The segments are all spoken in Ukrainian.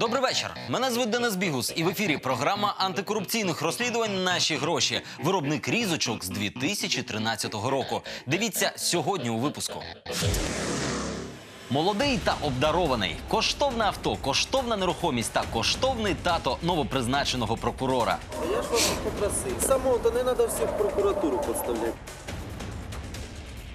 Добрий вечір. Мене звуть Денис Бігус, і в ефірі програма антикорупційних розслідувань Наші гроші. Виробник різочок з 2013 року. Дивіться сьогодні у випуску. Молодий та обдарований, коштовне авто, коштовна нерухомість та коштовний тато новопризначеного прокурора. Я ж вас попросив. Самого, то не треба всіх в прокуратуру підставляти.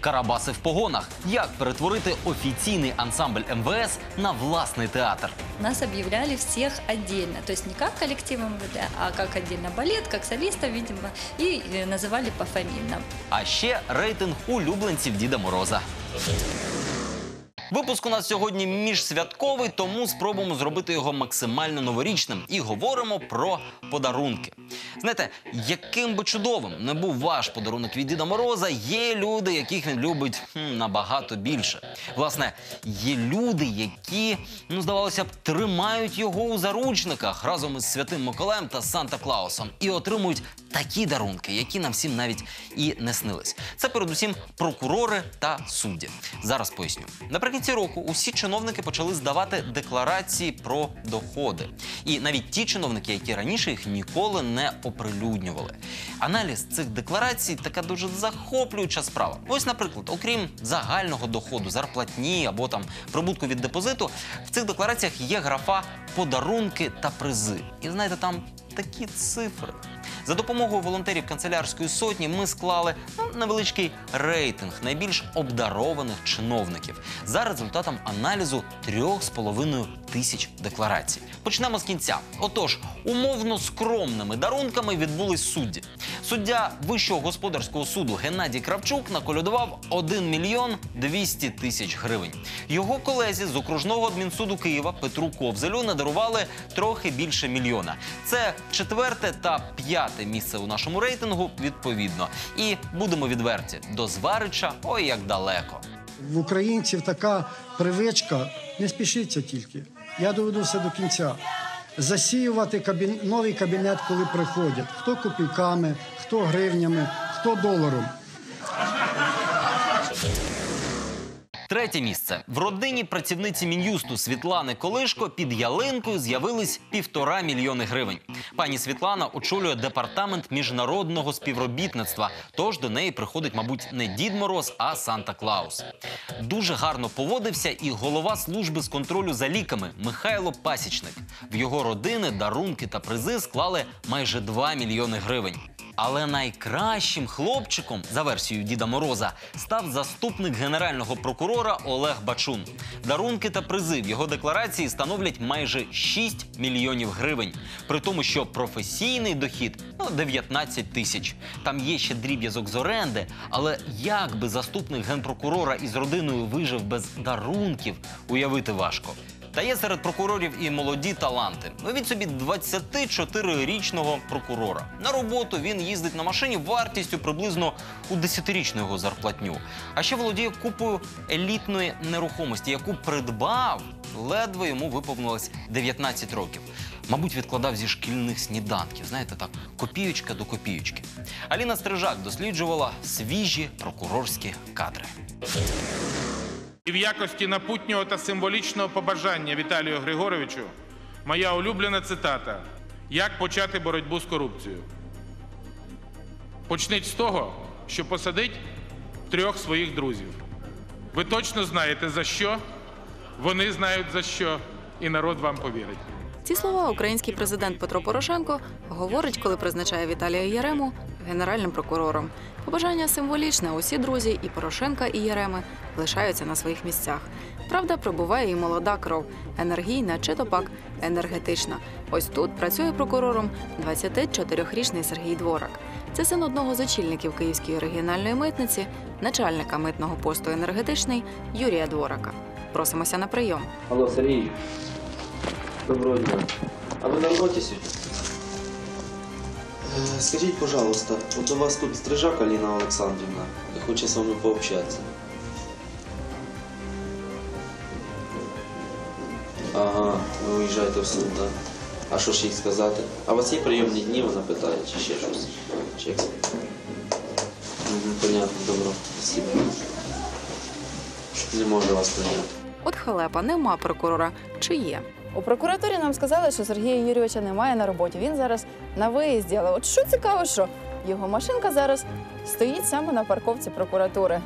Карабаси в погонах. Як перетворити офіційний ансамбль МВС на власний театр? Нас объявляли всех отдельно, то есть не как коллектив МВД, а как отдельно балет, как солистов, видимо, и э, называли пофамильно. А ще рейтинг улюбленців Діда Мороза. Випуск у нас сьогодні міжсвятковий, тому спробуємо зробити його максимально новорічним і говоримо про подарунки. Знаєте, яким би чудовим не був ваш подарунок від Діда Мороза, є люди, яких він любить хм, набагато більше. Власне, є люди, які, ну здавалося б, тримають його у заручниках разом із святим Миколаєм та Санта Клаусом і отримують такі дарунки, які нам всім навіть і не снились. Це передусім прокурори та судді. Зараз поясню. Наприкінці року усі чиновники почали здавати декларації про доходи. І навіть ті чиновники, які раніше їх ніколи не оприлюднювали. Аналіз цих декларацій така дуже захоплююча справа. Ось, наприклад, окрім загального доходу, зарплатні або там прибутку від депозиту, в цих деклараціях є графа подарунки та призи. І знаєте, там такі цифри. За допомогою волонтерів канцелярської сотні ми склали ну, невеличкий рейтинг найбільш обдарованих чиновників за результатом аналізу трьох з половиною тисяч декларацій. Почнемо з кінця. Отож, умовно скромними дарунками відбулись судді. Суддя Вищого господарського суду Геннадій Кравчук наколядував 1 мільйон 200 тисяч гривень. Його колезі з окружного адмінсуду Києва Петру Ковзелю надарували трохи більше мільйона. Це четверте та п'яте місце у нашому рейтингу відповідно. І будемо відверті, до зварича ой як далеко. В українців така привичка, не спішіться тільки. Я доведу все до кінця. Засіювати кабін... новий кабінет, коли приходять. Хто копійками, хто гривнями, хто доларом. Третє місце в родині працівниці мін'юсту Світлани Колишко під ялинкою з'явились півтора мільйони гривень. Пані Світлана очолює департамент міжнародного співробітництва. Тож до неї приходить, мабуть, не Дід Мороз, а Санта Клаус. Дуже гарно поводився і голова служби з контролю за ліками Михайло Пасічник. В його родини дарунки та призи склали майже 2 мільйони гривень. Але найкращим хлопчиком, за версією Діда Мороза, став заступник генерального прокурора Олег Бачун. Дарунки та призи в його декларації становлять майже 6 мільйонів гривень. При тому, що професійний дохід ну 19 тисяч. Там є ще дріб'язок з оренди. Але як би заступник генпрокурора із родиною вижив без дарунків, уявити важко. Та є серед прокурорів і молоді таланти. Уявіть собі 24-річного прокурора. На роботу він їздить на машині вартістю приблизно у 10-річну його зарплатню. А ще володіє купою елітної нерухомості, яку придбав ледве йому виповнилось 19 років. Мабуть, відкладав зі шкільних сніданків. Знаєте, так, копіючка до копіючки. Аліна Стрижак досліджувала свіжі прокурорські кадри. І в якості напутнього та символічного побажання Віталію Григоровичу моя улюблена цитата: Як почати боротьбу з корупцією? Почніть з того, що посадить трьох своїх друзів. Ви точно знаєте за що, вони знають за що, і народ вам повірить. Ці слова український президент Петро Порошенко говорить, коли призначає Віталія Ярему генеральним прокурором. Побажання символічне. Усі друзі і Порошенка, і Яреми лишаються на своїх місцях. Правда, прибуває і молода кров, енергійна чи то пак енергетична. Ось тут працює прокурором 24-річний Сергій Дворак. Це син одного з очільників Київської регіональної митниці, начальника митного посту енергетичний Юрія Дворака. Просимося на прийом. Алло, Сергій. Доброго дня. А ви на роботі сьогодні? Е, Скажіть, пожалуйста, от у вас тут стрижак Аліна Олександрівна хоче з вами пообщатися. Ага, ви уїжджаєте в суд, так? А що ж їй сказати? А у вас є прийомні дні, вона питає, чи ще щось? Чи як? Угу, понятно, добро. Спасибо. Не можу вас прийняти. От халепа нема прокурора. Чи є? У прокуратурі нам сказали, що Сергія Юрійовича немає на роботі. Він зараз на виїзді. Але от що цікаво, що його машинка зараз стоїть саме на парковці прокуратури.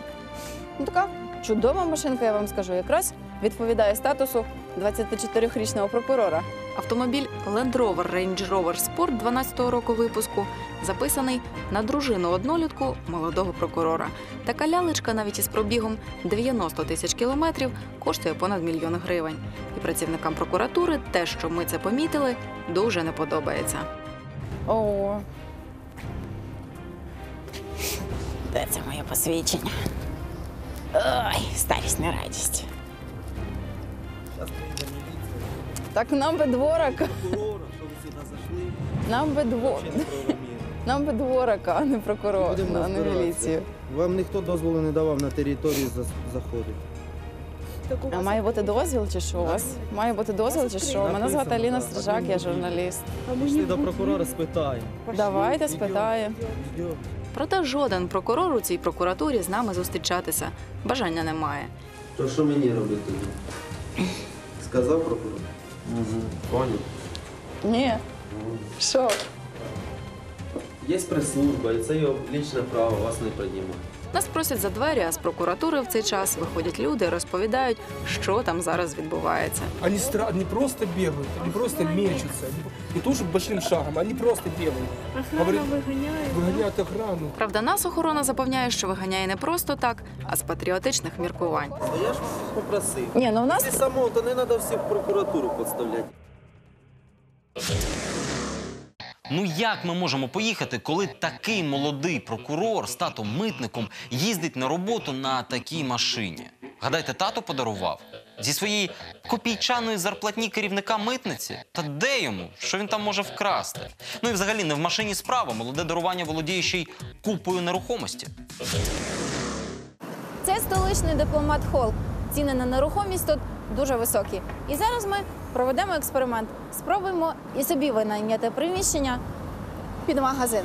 Ну, така чудова машинка, я вам скажу, якраз відповідає статусу 24-річного прокурора. Автомобіль Land Rover Range Rover Sport 12-го року випуску записаний на дружину однолітку молодого прокурора. Така лялечка навіть із пробігом 90 тисяч кілометрів коштує понад мільйон гривень. І працівникам прокуратури те, що ми це помітили, дуже не подобається. О. Де це моє посвідчення? Ой, старість не радість. Так нам би дворака. Нам би дво... Нам би дворака, а не прокурора, а не міліцію. Вам ніхто дозволу не давав на територію заходити. А має бути дозвіл чи що у вас? Має бути дозвіл чи що? Мене звати Аліна Стрижак, я журналіст. Пішли до прокурора, спитаємо. Давайте спитаємо. Проте жоден прокурор у цій прокуратурі з нами зустрічатися бажання немає. То що мені робити? Сказав прокурор? Поняв. Ні. Що? Є прес-служба, і це його лічне право, вас не приймає. Нас просять за двері, а з прокуратури в цей час виходять люди і розповідають, що там зараз відбувається. Они стра... не просто бегают, не просто мечутся, не- то, что большим шагом, они просто бегают. Говорит, выгоняют охрану. Правда, нас охорона запевняє, що виганяє не просто так, а з патріотичних міркувань. А я ж попросив. Ні, ну у нас Ти самого, то не треба всіх в прокуратуру підставляти. Ну як ми можемо поїхати, коли такий молодий прокурор з татом митником їздить на роботу на такій машині? Гадайте, тато подарував зі своєї копійчаної зарплатні керівника митниці? Та де йому? Що він там може вкрасти? Ну і взагалі не в машині справа. Молоде дарування володіє ще й купою нерухомості. Це столичний дипломат Холл. Ціни на нерухомість тут дуже високі. І зараз ми проведемо експеримент. Спробуємо і собі винайняти приміщення під магазин.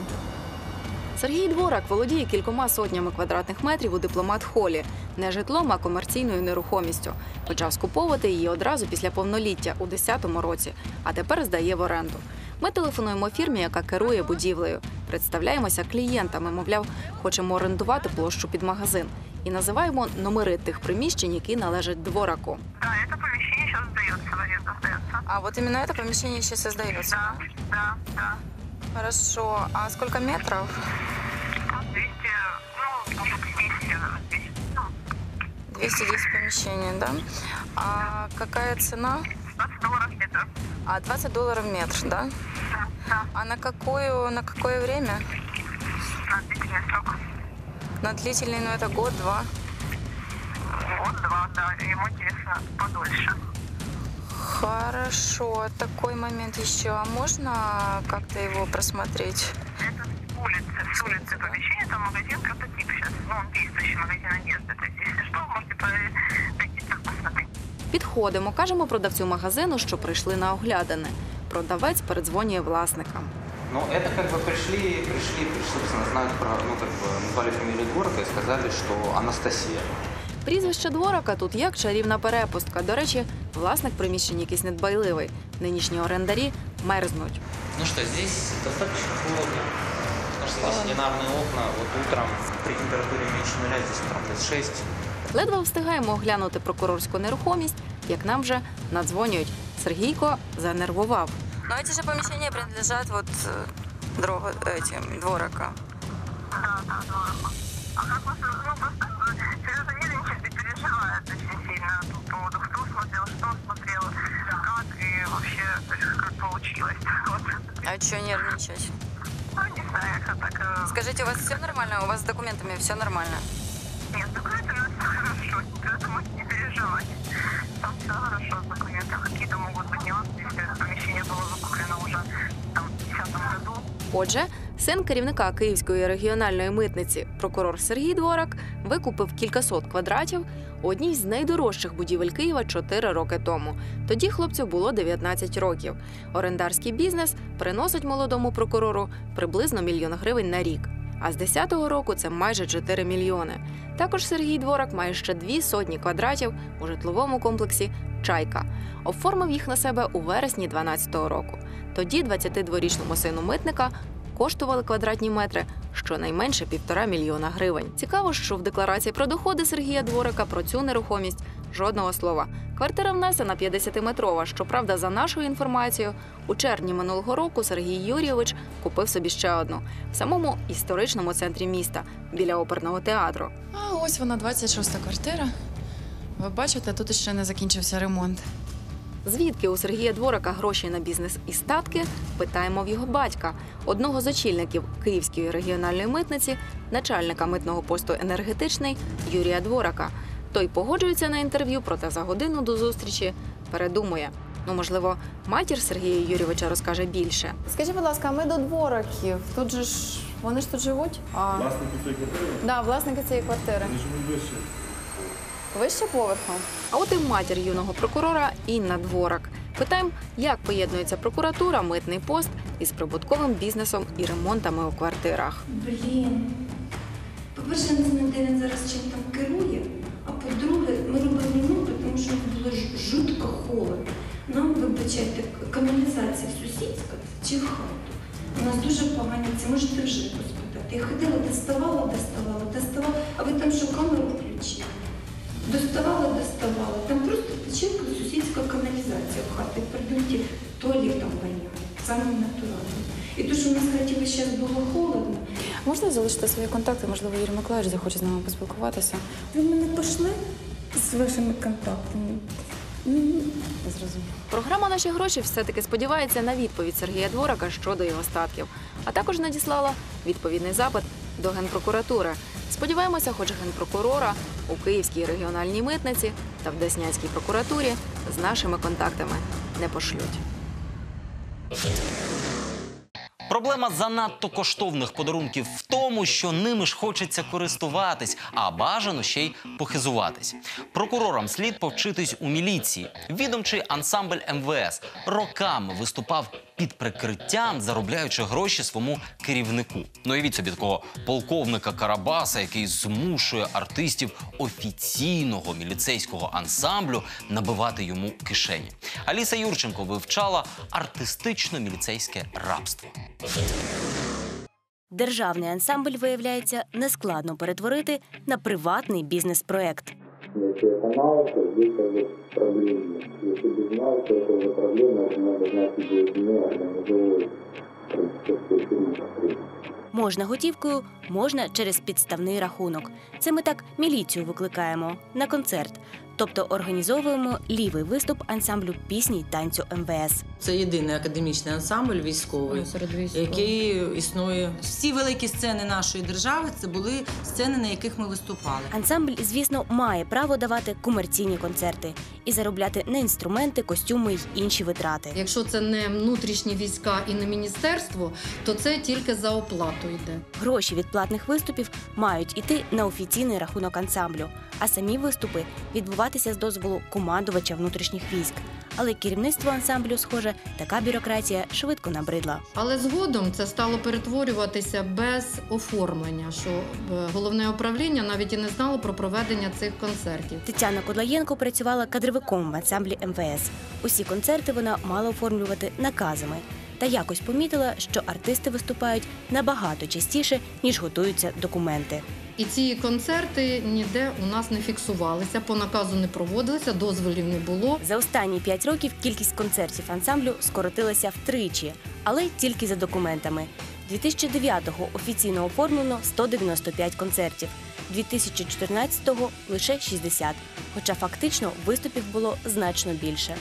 Сергій Дворак володіє кількома сотнями квадратних метрів у дипломат холі, не житлом, а комерційною нерухомістю. Почав скуповувати її одразу після повноліття у 10-му році, а тепер здає в оренду. Ми телефонуємо фірмі, яка керує будівлею. Представляємося клієнтами, мовляв, хочемо орендувати площу під магазин. І називаємо номери тих приміщень, які належать двораку. Да, это помещение сейчас сдается, в аренду сдается. А от іменно це поміщення ще создается. Да, да, да. Хорошо. А сколько метров? 200, ну, может, 200, 200, ну, 210 помещений, да? А какая цена? 20 долларов метр. А 20 долларов метр, да? Да, да, А на какое, на какое время? на длительный срок. На длительный, ну это год-два. Год-два, да, ему интересно подольше. Хорошо, такой момент еще. А можно как-то его просмотреть? Это с улицы, с улицы помещение, там магазин прототип сейчас, ну, он действующий магазин одежды. То есть, если что, можете по- пойти так посмотреть. Підходимо, кажемо продавцю магазину, що прийшли на оглядини. Продавець передзвонює власникам. Ну, это как бы пришли, пришли, пришли, собственно, знают про, ну, как бы, назвали фамилию города и сказали, что Анастасия. Прізвище дворака тут як чарівна перепустка. До речі, власник приміщень якийсь недбайливий. Нинішні орендарі мерзнуть. Ну что, здесь достаточно холодно. Потому что здесь одинарные окна, вот утром при температуре меньше нуля, здесь утром плюс 6. Ледве встигаємо оглянути прокурорську нерухомість, як нам вже надзвонюють. Сергійко занервував. Ну, ці ж поміщення принадлежать вот дрова, этим, дворака. Да, да, да. А как вас, ну, просто э, серьезно нервничает и переживает очень сильно по поводу, кто смотрел, что смотрел, как и вообще, как получилось. Вот. А что нервничать? Ну, не знаю, как так... э, Скажите, у вас все нормально? У вас с документами все нормально? Нет, с документами у нас все хорошо, поэтому не переживать. Там все хорошо Отже, Син керівника Київської регіональної митниці, прокурор Сергій Дворак, викупив кількасот квадратів одній з найдорожчих будівель Києва 4 роки тому. Тоді хлопцю було 19 років. Орендарський бізнес приносить молодому прокурору приблизно мільйон гривень на рік. А з 10-го року це майже 4 мільйони. Також Сергій Дворак має ще дві сотні квадратів у житловому комплексі Чайка. Оформив їх на себе у вересні 12-го року. Тоді 22-річному сину митника коштували квадратні метри щонайменше півтора мільйона гривень. Цікаво, що в декларації про доходи Сергія Дворика про цю нерухомість жодного слова. Квартира внесена 50-метрова. Щоправда, за нашою інформацією, у червні минулого року Сергій Юрійович купив собі ще одну в самому історичному центрі міста біля оперного театру. А ось вона, 26-та квартира. Ви бачите, тут ще не закінчився ремонт. Звідки у Сергія Дворика гроші на бізнес і статки? Питаємо в його батька, одного з очільників Київської регіональної митниці, начальника митного посту енергетичний Юрія Дворика. Той погоджується на інтерв'ю, проте за годину до зустрічі передумує. Ну, можливо, матір Сергія Юрійовича розкаже більше. Скажіть, будь ласка, ми до двориків. Тут же ж вони ж тут живуть? А... Власники цієї квартири? Да, власники цієї квартири. Вони живуть вище. Вище поверхом. А от і матір юного прокурора Інна Дворак. Питаємо, як поєднується прокуратура, митний пост із прибутковим бізнесом і ремонтами у квартирах. Блін. По-перше, не знаю, де він зараз чим там керує. По-друге, ми робили ремонт, тому що було жутко холодно. Нам, вибачайте, каналізація сусідська чи в хату. У нас дуже погані ці, можете вже поспитати. Я ходила, доставала, доставала, доставала, а ви там що камеру включили? Доставала, доставала. Там просто тече сусідська каналізація в хаті. Придумайте, туалетом воняє. Саме натурально. І то, що нас в хаті було холодно, Можна залишити свої контакти? Можливо, Юрій Миколаївич захоче з нами поспілкуватися. ви мене пошли з вашими контактами. Зрозуміло. Програма Наші гроші все-таки сподівається на відповідь Сергія Дворака щодо його статків, а також надіслала відповідний запит до генпрокуратури. Сподіваємося, хоч генпрокурора у Київській регіональній митниці та в Деснянській прокуратурі з нашими контактами не пошлють. Проблема занадто коштовних подарунків в тому, що ними ж хочеться користуватись, а бажано ще й похизуватись. Прокурорам слід повчитись у міліції. Відомчий ансамбль МВС роками виступав під прикриттям, заробляючи гроші своєму керівнику. Ну і собі такого полковника Карабаса, який змушує артистів офіційного міліцейського ансамблю набивати йому кишені. Аліса Юрченко вивчала артистично-міліцейське рабство. Державний ансамбль виявляється нескладно перетворити на приватний бізнес-проект. Если это наука, здесь как бы проблемы. Если без науки, это уже проблема, это надо знать идею не организовывать продюсерскую фирму как Можна готівкою, можна через підставний рахунок. Це ми так міліцію викликаємо на концерт, тобто організовуємо лівий виступ ансамблю пісні й танцю МВС. Це єдиний академічний ансамбль військовий, який існує. Всі великі сцени нашої держави це були сцени, на яких ми виступали. Ансамбль, звісно, має право давати комерційні концерти і заробляти на інструменти, костюми й інші витрати. Якщо це не внутрішні війська і не міністерство, то це тільки за оплату йде. Гроші від платних виступів мають іти на офіційний рахунок ансамблю, а самі виступи відбуватися з дозволу командувача внутрішніх військ. Але керівництво ансамблю, схоже, така бюрократія швидко набридла. Але згодом це стало перетворюватися без оформлення, що е, головне управління навіть і не знало про проведення цих концертів. Тетяна Кодлаєнко працювала кадровиком в ансамблі МВС. Усі концерти вона мала оформлювати наказами. Та якось помітила, що артисти виступають набагато частіше, ніж готуються документи. І ці концерти ніде у нас не фіксувалися, по наказу не проводилися, дозволів не було. За останні п'ять років кількість концертів ансамблю скоротилася втричі, але тільки за документами. 2009-го офіційно оформлено 195 концертів, 2014-го – лише 60, хоча фактично виступів було значно більше.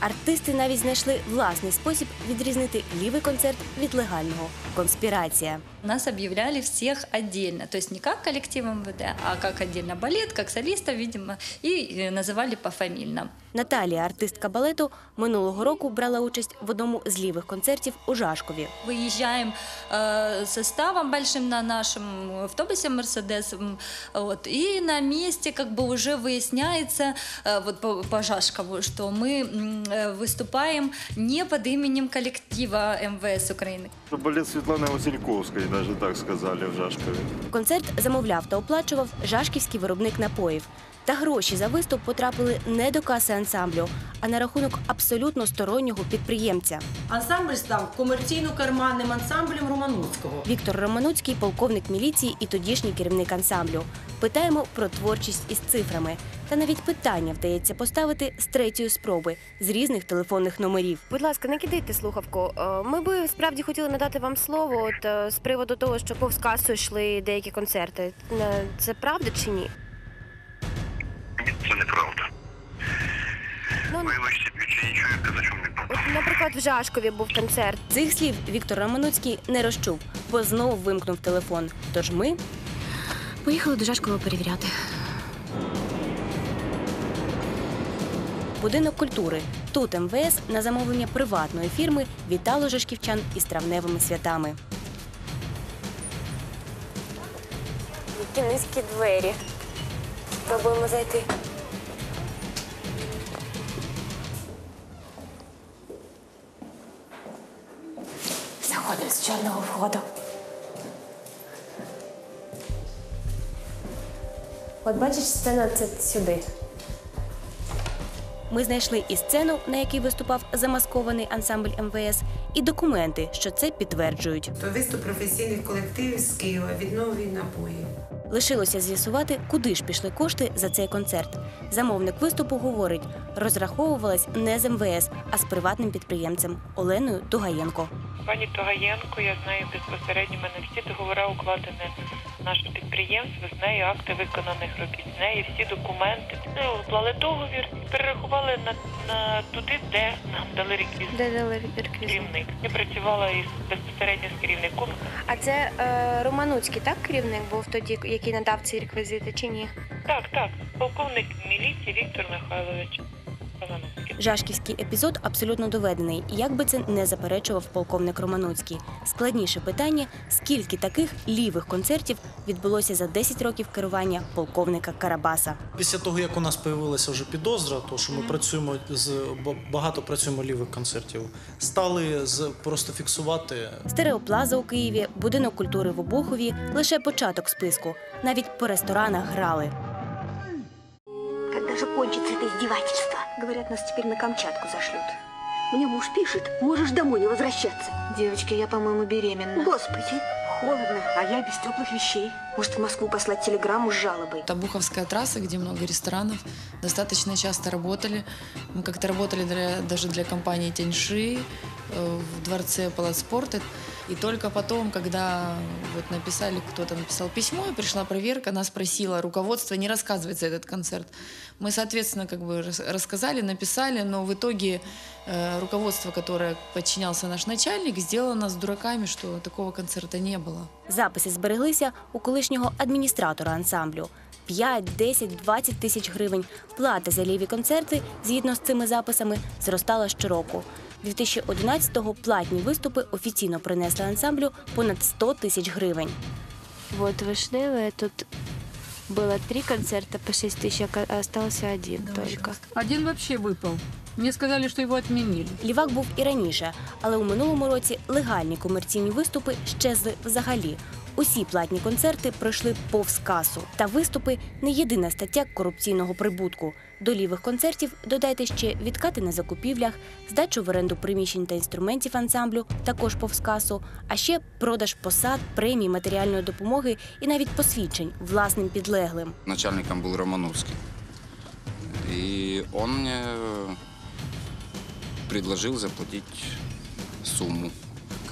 Артисти навіть знайшли власний спосіб відрізнити лівий концерт від легального конспірація. Нас объявляли всех отдельно, то есть не как коллектив МВД, а как отдельно балет, как солиста, видимо, и э, называли пофамильно. Наталія, артистка балету, минулого року брала участь в одному з лівих концертів у Жашкові. Выезжаем э, составом большим на нашем автобусе Мерседес, м, вот, и на месте как бы уже выясняется э, вот по, по Жашкову, что мы м, э, выступаем не под именем коллектива МВС Украины. Балет Светланы Васильковской, даже так сказали в Жашкові. Концерт замовляв та оплачував жашківський виробник напоїв. Та гроші за виступ потрапили не до каси ансамблю, а на рахунок абсолютно стороннього підприємця. Ансамбль став комерційно-карманним ансамблем Романуцького. Віктор Романуцький, полковник міліції і тодішній керівник ансамблю. Питаємо про творчість із цифрами. Та навіть питання вдається поставити з третьої спроби з різних телефонних номерів. Будь ласка, не кидайте слухавку. Е, Ми би справді хотіли надати вам слово от, е, з приводу того, що повз касу йшли деякі концерти. Е, Це правда чи ні? Це неправда. Ну, Вибачте, більше нічого я казати не буду. От, наприклад, в Жашкові був концерт. Цих слів Віктор Романуцький не розчув, бо знову вимкнув телефон. Тож ми поїхали до Жашкова перевіряти. Будинок культури. Тут МВС на замовлення приватної фірми вітало жашківчан із травневими святами. Які низькі двері. Спробуємо зайти. Заходимо з чорного входу. От бачиш, сцена це сюди. Ми знайшли і сцену, на якій виступав замаскований ансамбль МВС, і документи, що це підтверджують. Товариство професійних колективів з Києва відновлює напої. Лишилося з'ясувати, куди ж пішли кошти за цей концерт. Замовник виступу говорить, розраховувалась не з МВС, а з приватним підприємцем Оленою Тугаєнко. Пані Тугаєнко, я знаю безпосередньо мене всі договори укладені нашим підприємством, з нею акти виконаних робіт, з нею всі документи. Ми уклали договір, перерахували на, на туди, де нам дали реквізит. Де дали керівник. Я працювала із безпосередньо з керівником. А це е, Романуцький, так керівник був тоді, який надав ці реквізити, чи ні? Так, так, полковник міліції Віктор Михайлович. Романовський. Жашківський епізод абсолютно доведений, як би це не заперечував полковник Романуцький. Складніше питання: скільки таких лівих концертів відбулося за 10 років керування полковника Карабаса? Після того, як у нас з'явилася вже підозра, то що ми працюємо з багато працюємо лівих концертів, стали з просто фіксувати Стереоплаза у Києві, будинок культури в Обухові лише початок списку. Навіть по ресторанах грали. Когда же кончится это издевательство? Говорят, нас теперь на Камчатку зашлют. Мне муж пишет, можешь домой не возвращаться. Девочки, я, по-моему, беременна. Господи, холодно, а я без теплых вещей. Может, в Москву послать телеграмму с жалобой? Это Буховская трасса, где много ресторанов. Достаточно часто работали. Мы как-то работали для- даже для компании Тяньши э, в дворце Палац спорта. И только потом, когда вот написали, кто-то написал письмо, и пришла проверка, нас просило руководство не рассказывать за этот концерт. Мы, соответственно, как бы рас- рассказали, написали, но в итоге э, руководство, которое подчинялся наш начальник, сделало нас дураками, что такого концерта не было. Записи збереглися у колишнього адміністратора ансамблю. 5, 10, 20 тисяч гривень. Плата за ліві концерти, згідно з цими записами, зростала щороку. 2011-го платні виступи офіційно принесли ансамблю понад 100 тисяч гривень. Вот Вишневая, тут было три концерта по 6 тысяч, а остался один только. Один вообще выпал. Мне сказали, что его отменили. Лівак був і раніше, але у минулому році легальні комерційні виступи щезли взагалі. Усі платні концерти пройшли повз касу. Та виступи не єдина стаття корупційного прибутку. До лівих концертів додайте ще відкати на закупівлях, здачу в оренду приміщень та інструментів ансамблю, також повз касу, а ще продаж посад, премій, матеріальної допомоги і навіть посвідчень власним підлеглим. Начальником был Романовский. И он мне предложил заплатить сумму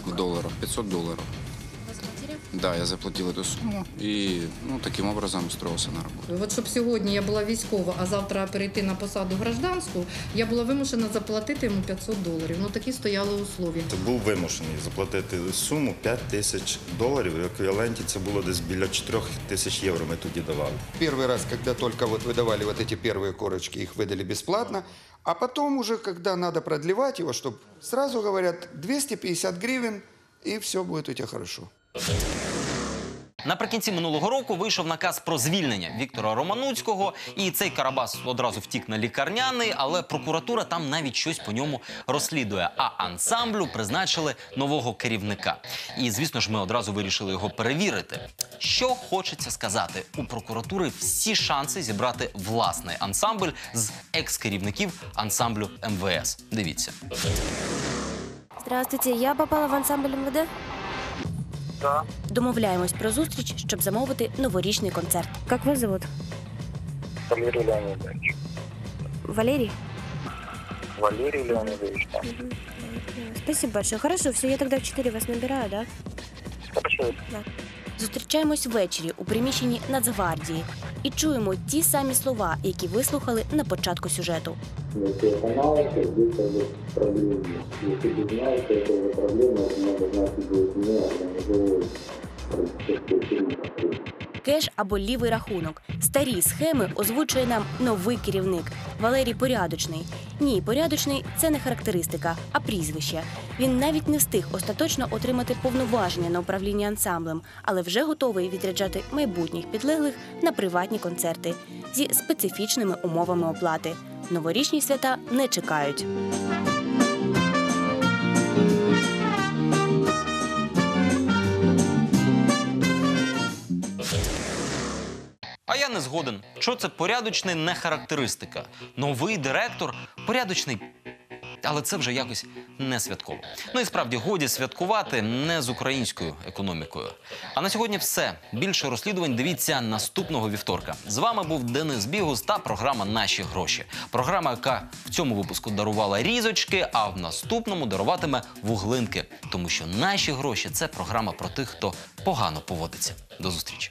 в долларах, 500 долларов. Да, я заплатил эту сумму и ну, таким образом устроился на работу. От щоб сьогодні я була військова, а завтра перейти на посаду гражданську, я була вимушена заплатити йому 500 доларів. Ну такі стояли условия. Був вимушений заплатити суму 5 тисяч доларів. В еквіваленті це було десь біля 4 тисяч євро ми тоді давали. Первый раз, когда только вот выдавали вот эти первые корочки, их выдали бесплатно. А потом уже, когда надо продлевать его, чтобы сразу говорят 250 гривен, и все будет у тебя хорошо. Наприкінці минулого року вийшов наказ про звільнення Віктора Романуцького, і цей Карабас одразу втік на лікарняний, але прокуратура там навіть щось по ньому розслідує. А ансамблю призначили нового керівника. І звісно ж, ми одразу вирішили його перевірити. Що хочеться сказати, у прокуратури всі шанси зібрати власний ансамбль з екс-керівників ансамблю МВС. Дивіться. Здравствуйте, я попала в ансамбль МВД. Да. Домовляємось про зустріч, щоб замовити новорічний концерт. Як вас зовут? Валерий Леонидович. Валерій? Валерий Леонидович, да. Спасибо большое. Хорошо, все, я тогда в 4 вас набираю, да? Хорошо. Да. Зустрічаємось ввечері у приміщенні Нацгвардії і чуємо ті самі слова, які вислухали на початку сюжету. Если это мало, то здесь есть проблемы. Если без мало, то это уже проблема, это надо знать будет не организовывать политическую фирму. Кеш або лівий рахунок. Старі схеми озвучує нам новий керівник Валерій Порядочний. Ні, порядочний це не характеристика, а прізвище. Він навіть не встиг остаточно отримати повноваження на управління ансамблем, але вже готовий відряджати майбутніх підлеглих на приватні концерти зі специфічними умовами оплати. Новорічні свята не чекають. А я не згоден. Що це порядочний не характеристика. Новий директор порядочний. Але це вже якось не святково. Ну і справді годі святкувати не з українською економікою. А на сьогодні все. Більше розслідувань дивіться наступного вівторка. З вами був Денис Бігус та програма Наші гроші. Програма, яка в цьому випуску дарувала різочки, а в наступному даруватиме вуглинки. Тому що наші гроші це програма про тих, хто погано поводиться. До зустрічі.